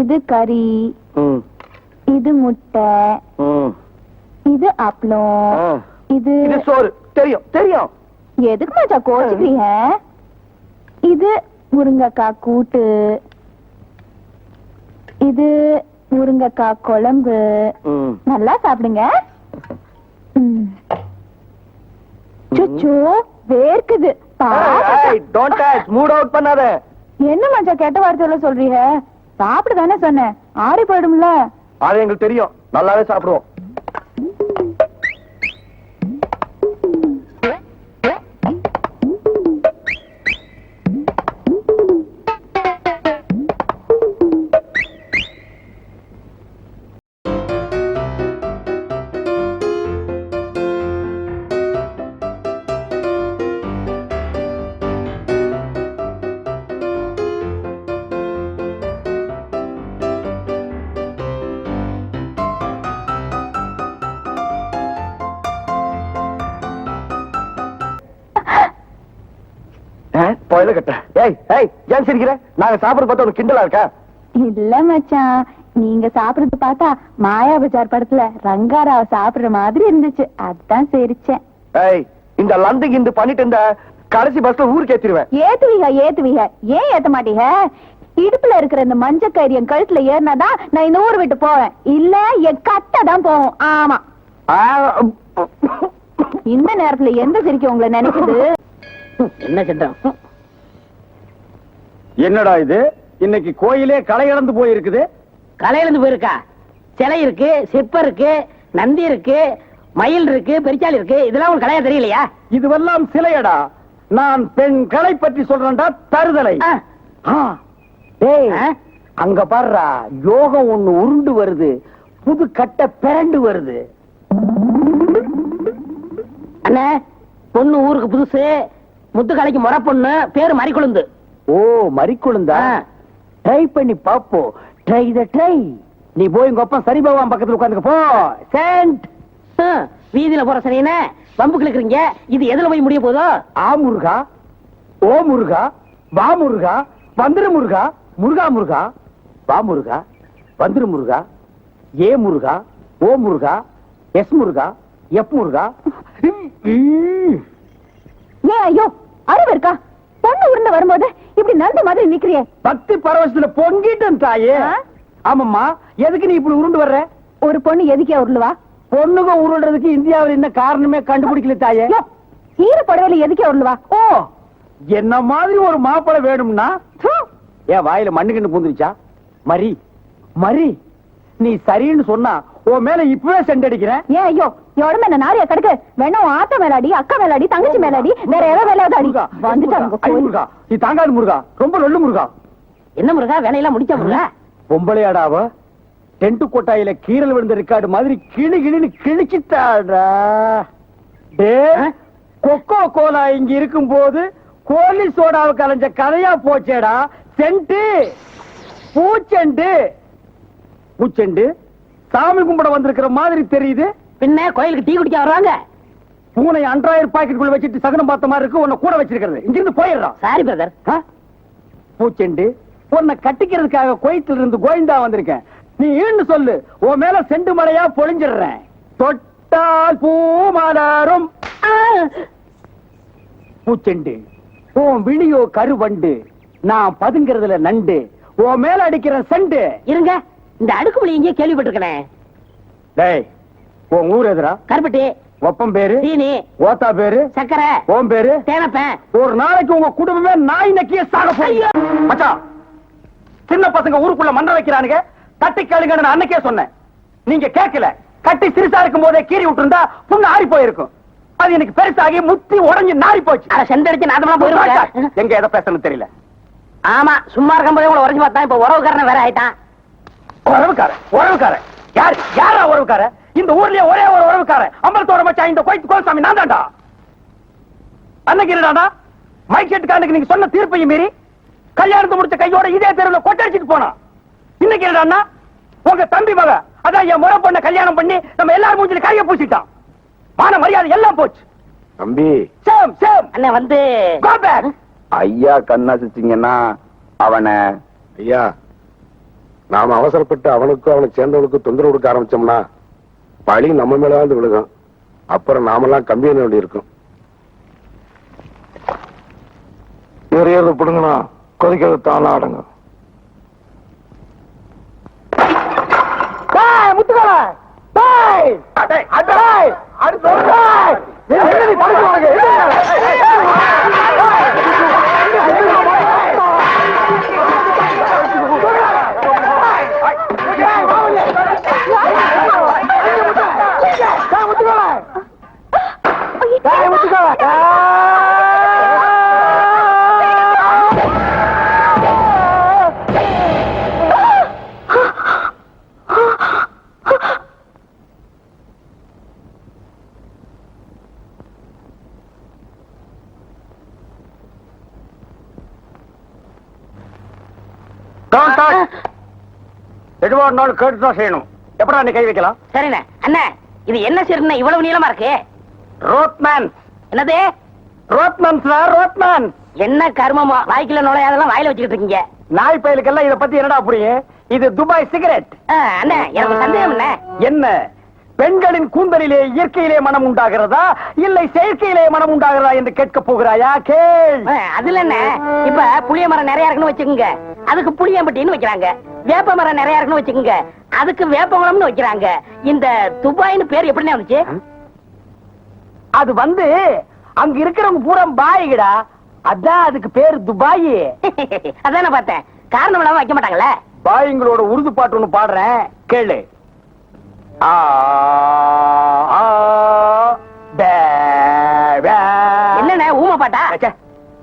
இது கறி இது முட்டை. இது அப்பளம். இது சோறு. தெரியும் தெரியும். எதுக்கு மச்சா கோச்சுக்கிறீங்க? இது முருங்கக்காய் கூட்டு இது முருங்கக்காய் குழம்பு. நல்லா சாப்பிடுங்க. சுச்சோ வேர்க்குது. என்ன மச்சா கெட்ட வார்த்தையில சொல்றீங்க? சாப்பிடுதானே சொன்னேன். ஆறி போயிடும்ல. அது எங்களுக்கு தெரியும். நல்லாவே சாப்பிடுவோம். சிரிக்கிற நாங்க சாப்பிடுறது பார்த்தா கிண்டலா இருக்கா? இல்ல மச்சான். நீங்க சாப்பிடுறது பார்த்தா மாயா பஜார் படத்துல ரங்காராவ சாப்பிடுற மாதிரி இருந்துச்சு. அதான் சிரிச்சேன். ஏய் இந்த லந்து கிந்து பண்ணிட்டு இருந்த கடைசி பஸ்ல ஊருக்கு ஏத்திடுவேன். ஏத்துவீங்க ஏத்துவீங்க ஏன் ஏத்த மாட்டீங்க? இடுப்புல இருக்கிற இந்த மஞ்சள் கயிறு என் கழுத்துல ஏறினாதான் நான் இந்த ஊர் விட்டு போவேன். இல்ல என் கட்டை தான் போகும். ஆமா. இந்த நேரத்துல எந்த சிரிக்க உங்களை நினைக்குது? என்ன சட்டம் என்னடா இது? இன்னைக்கு கோயிலே களை இழந்து போயிருக்குது. கலையிலிருந்து போயிருக்கா? சிலை இருக்கு சிற்பம் இருக்கு நந்தி இருக்கு மயில் இருக்கு பெரிச்சாலி இருக்கு. இதெல்லாம் உங்களுக்கு கலையா தெரியலையா? இதுவெல்லாம் சிலையடா. நான் பெண் கலை பற்றி சொல்றேன்டா தருதலை? அங்க பாருடா யோகம் ஒண்ணு உருண்டு வருது புது கட்டை பிறண்டு வருது. அண்ணே பொண்ணு ஊருக்கு புதுசு முத்துக்கலைக்கு முறை பொண்ணு பேரு மறிக்குழுந்து. ஓ மறிக்குழுந்தா. ட்ரை பண்ணி பாப்போம் ட்ரை த ட்ரை நீ போய் உங்க அப்பா சரி பகவான் பக்கத்துல உட்காந்துக்க போ. சென்ட் வீதியில போற சனியனே பம்பு கிழக்குறீங்க இது எதுல போய் முடிய போதோ ஆ முருகா. ஓ முருகா. வா முருகா. வந்துரு முருகா. முருகா முருகா. வா முருகா. வந்துரு முருகா. ஏ முருகா. ஓ முருகா. எஸ் முருகா. எப் முருகா. ஏன் ஐயோ அறிவு இருக்கா பொண்ணு உருண்டு வரும்போது இப்படி நந்த மாதிரி நிக்கிறியே. பக்தி பரவசத்துல பொங்கிட்டும் தாயே? ஆமாம்மா எதுக்கு நீ இப்படி உருண்டு வர்ற? ஒரு பொண்ணு எதுக்கே உருளுவா பொண்ணுங்க உருள்றதுக்கு இந்தியாவில் என்ன காரணமே கண்டுபிடிக்கல தாயே. ஈர புடவையில எதுக்கே உருளுவா ஓ என்ன மாதிரி ஒரு மாப்பிளை வேணும்னா? ஏன் வாயில மண்ணு கிண்டு பூந்துருச்சா? மரி மரி நீ சரின்னு சொன்னா உன் மேல இப்பவே செண்டடிக்கிறேன். ஏன் ஐயோ எவ்வளவு என்ன நாரியா கிடக்கு? வேணா உன் ஆத்தா மேலாடி அக்கா மேலாடி தங்கச்சி மேலாடி வேற ஏதோ வேலையாவது வந்துட்டாங்க முருகா, நீ தாங்காது முருகா. ரொம்ப நொல்லு முருகா. என்ன முருகா? வேலையெல்லாம் முடிச்ச முருகா? பொம்பளையாடாவ டென்ட் கொட்டாயில கீரல் விழுந்த ரெக்கார்டு மாதிரி கிளி கிளின்னு கிழிச்சிட்டாடா. டே? கொக்கோ கோலா இங்க இருக்கும் போது கோலி சோடாவுக்கு அலைஞ்ச கதையா போச்சேடா. சென்ட்டு பூச்செண்டு. பூச்செண்டு சாமி கும்பிட வந்திருக்கிற மாதிரி தெரியுது. பின்ன கோயிலுக்கு டீ குடிக்க வருவாங்க பூனை அன்றாயிரம் பாக்கெட்டுக்குள்ள வச்சுட்டு சகனம் பார்த்த மாதிரி இருக்கு உன்னை கூட வச்சிருக்கிறது. இங்கிருந்து போயிடுறான் சாரி பிரதர்? பூச்செண்டு உன்னை கட்டிக்கிறதுக்காக கோயத்துல இருந்து கோயந்தா வந்திருக்கேன். நீ ஈன்னு சொல்லு உன் மேல செண்டு மலையா பொழிஞ்சிடுறேன். தொட்டால் பூ மலரும் பூச்செண்டு உன் விழியோ கருவண்டு நான் பதுங்கிறதுல நண்டு உன் மேல அடிக்கிற செண்டு. இருங்க இந்த அடுக்குமொழி எங்கேயே கேள்விப்பட்டிருக்கேன். டேய் உன் ஊர் எதுரா? கருப்பட்டி. ஒப்பம் பேரு? சீனி. ஓத்தா பேரு? சக்கரை. ஓம் பேரு? தேனப்பேன். ஒரு நாளைக்கு உங்க குடும்பமே நாய் நக்கிய சாக போறீங்க மச்சான் சின்ன பசங்க ஊருக்குள்ள மன்ற வைக்கிறானுங்க. தட்டி கேளுங்கன்னு நான் அன்னைக்கே சொன்னேன். நீங்க கேட்கல. கட்டி சிறுசா இருக்கும் போதே கீறி விட்டுருந்தா புண்ணு ஆறி போயிருக்கும். அது எனக்கு பெருசாகி முத்தி உடைஞ்சு நாரி போச்சு. அட செண்டடிச்சு நாதமா போயிருவாங்க. எங்க எதை பேசணும் தெரியல. ஆமா சும்மா இருக்கும்போதே உங்களை உரைச்சு பார்த்தா இப்ப உறவுக்காரன் வேற ஆயிட்டான். உறவுக்காரன் உறவுக்காரன். யார் யாரா உறவுக்காரன்? இந்த ஊர்லயே ஒரே ஒரு உறவுக்காரன் அம்பலத்தோட மச்சான் இந்த கோயில் கோல்சாமி நான் தான்டா. அன்னைக்கு மைக் செட்டுக்காரனுக்கு நீங்க சொன்ன தீர்ப்பையும் மீறி கல்யாணத்தை முடிச்ச கையோட இதே தெருவில் கொட்டடிச்சிட்டு போனான். இன்னைக்கு என்னடான்னா உங்க தம்பி மக அதான் என் முறை பொண்ண கல்யாணம் பண்ணி நம்ம எல்லாரும் மூஞ்சில கைய பூசிட்டான். மான மரியாதை எல்லாம் போச்சு. தம்பி. Same same. அண்ணன் வந்து. கோ பேக் ஐயா கண்ணாசிச்சிங்கன்னா அவனை ஐயா நாம அவசரப்பட்டு அவனுக்கும் அவனுக்கு சேர்ந்தவனுக்கும் தொந்தரவு கொடுக்க ஆரம்பிச்சோம்னா பழி நம்ம மேல வந்து விழுகும் அப்புறம் நாமெல்லாம் கம்பி எண்ண வேண்டி இருக்கும் எரியறது பிடுங்கண்ணா கொதிக்கிறது தானா முத்துக்கால எதுவா இருந்தாலும் கேட்டு தான் செய்யணும். எப்படா நீ கை வைக்கலாம்? சரிண்ணே. அண்ணே இது என்ன சீர்னு இவ்வளவு நீளமா இருக்கு? ரோட்மேன். என்னது? Rothmans Rothman. என்ன கர்மமோ? வாய்க்குள்ள நுழையாதெல்லாம் வாயில வச்சுக்கிட்டு இருக்கீங்க. நாய் பயலுக்கெல்லாம் இத பத்தி என்னடா புரியும்? இது துபாய் சிகரெட். அண்ணே எனக்கு சந்தேகம் என்ன என்ன? பெண்களின் கூந்தலிலே இயற்கையிலே மனம் உண்டாகிறதா? இல்லை செயற்கையிலே மனம் உண்டாகிறதா என்று கேட்க போகிறாயா? கேள். அதுல என்ன? இப்ப புளிய மரம் நிறைய இருக்குன்னு வச்சுக்கோங்க. அதுக்கு புளியம்பட்டின்னு வைக்கிறாங்க. வேப்ப மரம் நிறைய இருக்குன்னு வச்சுக்கோங்க. அதுக்கு வேப்பமரம்னு வைக்கிறாங்க. இந்த துபாய்னு பேர் எப்படிண்ணே வந்துச்சு? அது வந்து அங்க இருக்கிறவங்க பூரா பாய்கடா. அதான் அதுக்கு பேரு துபாய். அதான் பார்த்தேன். காரணம் இல்லாம வைக்க மாட்டாங்களே? பாய்ங்களோட உருது பாட்டு ஒண்ணு பாடுறேன். கேளு. ஆ. என்னண்ணே ஊமை பாட்டா?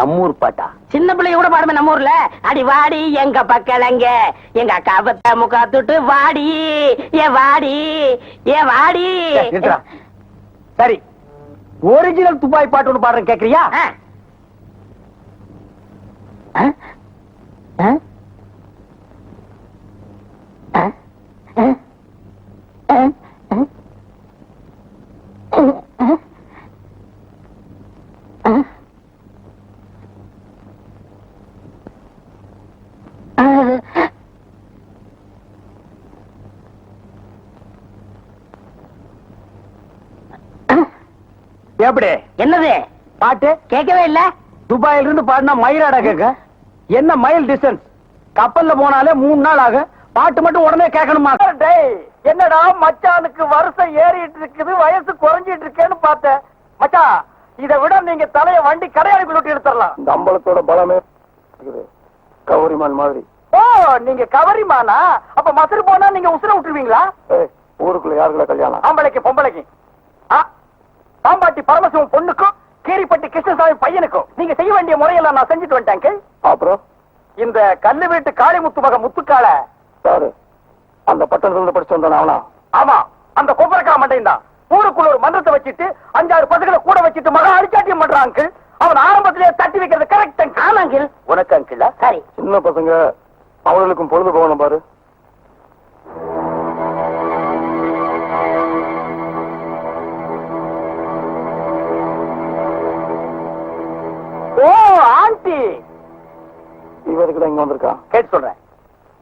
நம்மூர் பாட்டா? சின்ன பிள்ளைய கூட பாடுமே நம்ம ஊர்ல அடி வாடி எங்க பக்கலங்க. எங்க அக்கா பத்த முக்கா தொட்டு வாடி. ஏ வாடி ஏ வாடி. சரி, ஒரிஜினல் துபாய் பாட்டு ஒண்ணு பாடுறேன் கேக்குறியா? ஆ? ஆ? ஆ? ஆ? ஆ? ஆ? ஆ? எப்படி? என்னது? பாட்டு? கேட்கவே இல்ல. துபாயில இருந்து பாடினா மயிலாடா கேட்க? என்ன மைல் டிஸ்டன்ஸ் கப்பல்ல போனாலே மூணு நாள் ஆகும். பாட்டு மட்டும் உடனே கேட்கணுமா? டேய் என்னடா மச்சானுக்கு வருஷம் ஏறிட்டு இருக்குது வயசு குறைஞ்சிட்டு இருக்கேன்னு பார்த்தேன். மச்சான் இதை விட நீங்க தலைய வண்டி கடையாளி விட்டு எடுத்துடலாம். இந்த அம்பலத்தோட பலமே இருக்குது. கௌரிமான் மாதிரி. ஓ நீங்க கவரிமானா? அப்ப மசரு போனா நீங்க உசுர விட்டுருவீங்களா? ஊருக்குள்ள யாருக்குள்ள கல்யாணம்? ஆம்பளைக்கு பொம்பளைக்கு. பாம்பாட்டி பரமசிவம் பொண்ணுக்கும் கீரிப்பட்டி கிருஷ்ணசாமி பையனுக்கும் நீங்க செய்ய வேண்டிய முறையெல்லாம் நான் செஞ்சுட்டு வந்துட்டேன் அப்புறம்? இந்த கல்லு வீட்டு காளிமுத்து மக முத்துக்கால. சாரு அந்த பட்டணத்துல படிச்சு வந்தான அவனா? ஆமா அந்த கொப்பரக்கா மண்டையும் தான். ஊருக்குள்ள ஒரு மன்றத்தை வச்சுட்டு அஞ்சாறு பசங்களை கூட வச்சுட்டு மகா அடிச்சாட்டியம் பண்றான் அங்கிள். அவன் ஆரம்பத்திலேயே தட்டி வைக்கிறது கரெக்ட் அங்கிள். உனக்கு அங்கிள்? சரி. சின்ன பசங்க அவங்களுக்கும் பொழுது போகணும் பாரு. தான் இங்க வந்திருக்கான் கேட்டு சொல்றேன்.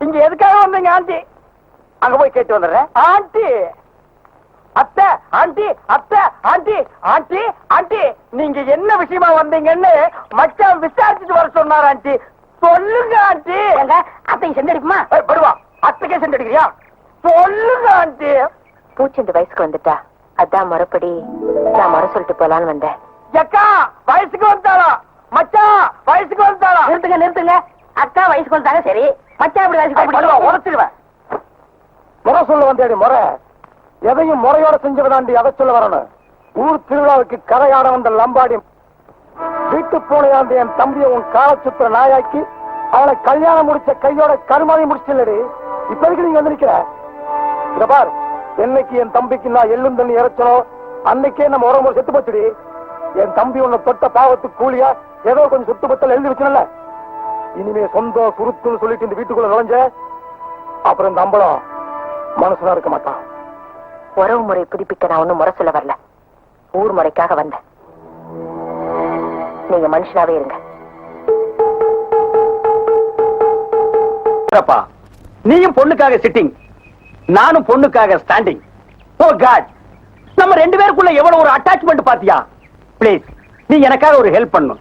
இங்க எதுக்காக வந்தீங்க ஆண்டி? அங்க போய் கேட்டு வந்துடுறேன். ஆண்டி! அத்தை ஆண்டி அத்தை ஆண்டி ஆண்டி ஆண்டி நீங்க என்ன விஷயமா வந்தீங்கன்னு மச்சான் விசாரிச்சுட்டு வர சொன்னார் ஆண்டி. சொல்லுங்க ஆண்டி. அத்தையும் செஞ்சடிக்குமா படுவா. அத்தைக்கே செஞ்சடிக்கிறியா சொல்லுங்க ஆண்டி. பூச்செண்டு வயசுக்கு வந்துட்டா. அதான் மறுபடி நான் முறை சொல்லிட்டு போலான்னு வந்தேன். எக்கா வயசுக்கு வந்தாளா மச்சான் வயசுக்கு வந்தாளா நிறுத்துங்க நிறுத்துங்க. அக்கா வயசுக்கு வந்தாங்க சரி மச்சான் எப்படி வயசுக்கு அப்படி உரைச்சிடுவேன் முறை சொல்ல வந்தேடி முறை. எதையும் முறையோட செஞ்சவதாண்டி அதை சொல்ல வரணும். ஊர் திருவிழாவுக்கு கரையாட வந்த லம்பாடி வீட்டு பூனையாண்டி என் தம்பியை உன் கால சுத்துற நாயாக்கி அவனை கல்யாணம் முடிச்ச கையோட கருமாதி முடிச்சில்லடி. இப்ப எதுக்கு நீங்க வந்து நிக்கிற இத பார் என்னைக்கு என் தம்பிக்கு நான் எள்ளும் தண்ணி இறைச்சனோ அன்னைக்கே நம்ம உடம்பு செத்து போச்சுடி. என் தம்பி உன்னை தொட்ட பாவத்துக்கு கூலியா ஏதோ கொஞ்சம் சுத்து பத்தல் எழுதி வச்சனல்ல. இனிமே சொந்த குருத்துன்னு சொல்லிட்டு இந்த வீட்டுக்குள்ள நுழைஞ்ச அப்புறம் இந்த அம்பளம் மனசுல இருக்க மாட்டான் உறவு முறை புதுப்பிக்க நான் ஒண்ணும் முறை சொல்ல வரல. ஊர் முறைக்காக வந்தேன். நீங்க மனுஷனாவே இருங்க. அப்பா நீயும் பொண்ணுக்காக சிட்டிங் நானும் பொண்ணுக்காக ஸ்டாண்டிங் ஓ காட் நம்ம ரெண்டு பேருக்குள்ள எவ்வளவு ஒரு அட்டாச்மெண்ட் பாத்தியா? ப்ளீஸ் நீ எனக்காக ஒரு ஹெல்ப் பண்ணும்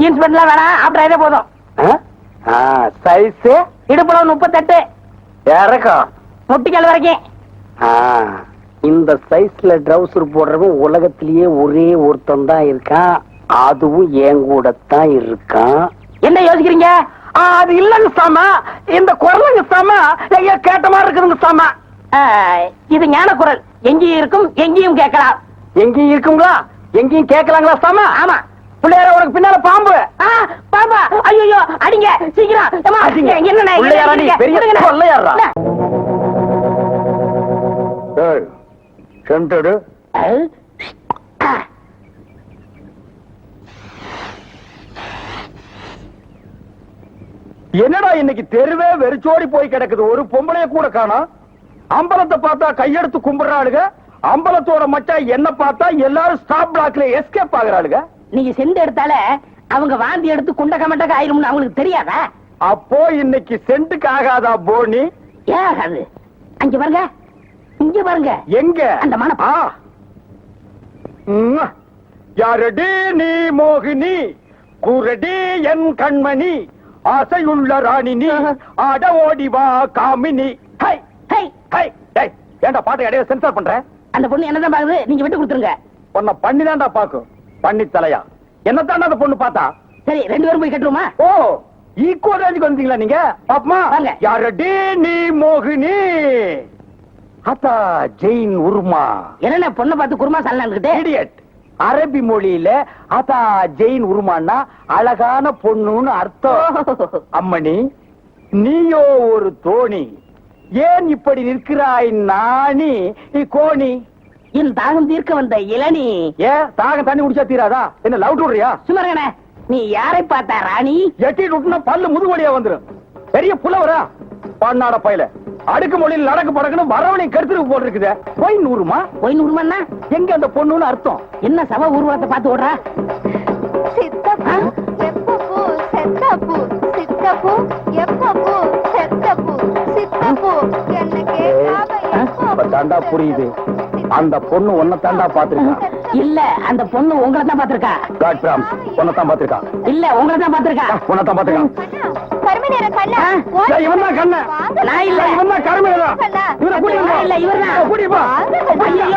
jeans பேண்ட்லாம் வேணாம் அப்புறம் இதே போதும். சைஸ் இடுப்புல முப்பத்தெட்டு. இறக்கம். முட்டிக்கால் வரைக்கும். இந்த சைஸ்ல ட்ரவுசர் போடுறவன் உலகத்திலேயே ஒரே ஒருத்தன் தான் இருக்கான். அதுவும் என் கூட தான் இருக்கான். என்ன யோசிக்கிறீங்க? அது இல்லங்க சாமா. இந்த குரலுங்க சாமா. ஐயா கேட்ட மாதிரி இருக்குதுங்க சாமா. இது ஞான குரல். எங்கேயும் இருக்கும் எங்கேயும் கேட்கலாம். எங்கேயும் இருக்குங்களா? எங்கேயும் கேட்கலாங்களா சாமா? ஆமா. பிள்ளையார உனக்கு பின்னால பாம்பு. ஆ, பாப்பா ஐயோ அடிங்க சீக்கிரம். பிள்ளையாரா? என்னண்ணே, பெரிய? அண்ணே. சென்டடு என்னடா இன்னைக்கு தெருவே வெறிச்சோடி போய் கிடக்குது? ஒரு பொம்பளைய கூட காணோம் அம்பலத்தை பார்த்தா கையெடுத்து கும்பிடுறாளுங்க அம்பலத்தோட மச்சான் என்ன பார்த்தா எல்லாரும் ஸ்டாப் பிளாக்ல எஸ்கேப் ஆகுறாளுங்க நீங்க செண்டு எடுத்தால அவங்க வாந்தி எடுத்து குண்ட கமட்டக்க ஆயிரும்னு அவங்களுக்கு தெரியாதா? அப்போ இன்னைக்கு சென்ட்டுக்கு ஆகாதா போனி? ஏன் அது அங்க பாருங்க. இங்க பாருங்க. எங்க? அந்த. ம்ம். யாரடி நீ மோகினி? குரடி என் கண்மணி. ஆசையுள்ள ராணி நீ ஆட ஓடி வா காமினி. ஹை ஹை, ஹை ஏன்டா பாட்டை இடையில சென்சார் பண்ற? அந்த பொண்ணு என்னதான் பாக்குது? நீங்க விட்டு கொடுத்துருங்க. உன்னை பண்ணி தான்டா பாக்கும். பண்ணி தலையா? என்னத்தாண்டா அந்த பொண்ணு பார்த்தா? சரி ரெண்டு பேரும் போய் கட்டுருமா ஓ ஈக்குவல் ரேஞ்சுக்கு வந்தீங்களா நீங்க? பாப்பமா. யாரடி நீ மோகினி? அத்தா ஜெயின் உருமா. என்னென்ன பொண்ணை பார்த்து குருமா சல்லாந்துக்கிட்டு இடியட் அரபி மொழியில அதா ஜெயின் உருமான்னா அழகான பொண்ணுன்னு அர்த்தம். அம்மணி நீயோ ஒரு தோணி. ஏன் இப்படி நிற்கிறாய் நாணி? நீ கோணி. என் தாகம் தீர்க்க வந்த இளநீ. ஏன்? தாக தண்ணி குடிச்சா தீராதா? என்ன லவ் விடுறியா சுமரகனே நீ யாரை பார்த்தா ராணி? எட்டி விட்டுனா பல்லு முதுவடியா வந்துரும். பெரிய புலவரா? பண்ணாட பையல. அடுக்கு மொழியில் நடக்கு படக்குன்னு வரவனையும் கருத்துருக்கு போட்டிருக்குதே. போய் நூறுமா? போய் நூறுமன்னா? எங்க அந்த பொண்ணுன்னு அர்த்தம். என்ன சவ ஊர்வலத்தை பார்த்து ஓடுறா? சித்தப்பு எப்பப்பு செத்தப்பு சித்தப்பு எப்பப்பு செத்தப்பு சித்தப்பு. என்ன கேட்காம புரியுது. அந்த பொண்ணு உன்னை தாண்டா இல்ல அந்த பொண்ணு உங்களை தான் பாத்திருக்கா காட் பிராம்ஸ் உன்னை தான் இல்ல உங்களை தான் பாத்திருக்கா உன்னை தான் பாத்திருக்கான் கண்ணா. கருமை நிற கண்ணா இவன் தான் நான் இல்ல. இவன் தான் கூட்டிட்டு நான் இல்ல, போ வாங்க கண்ணா. ஐயோ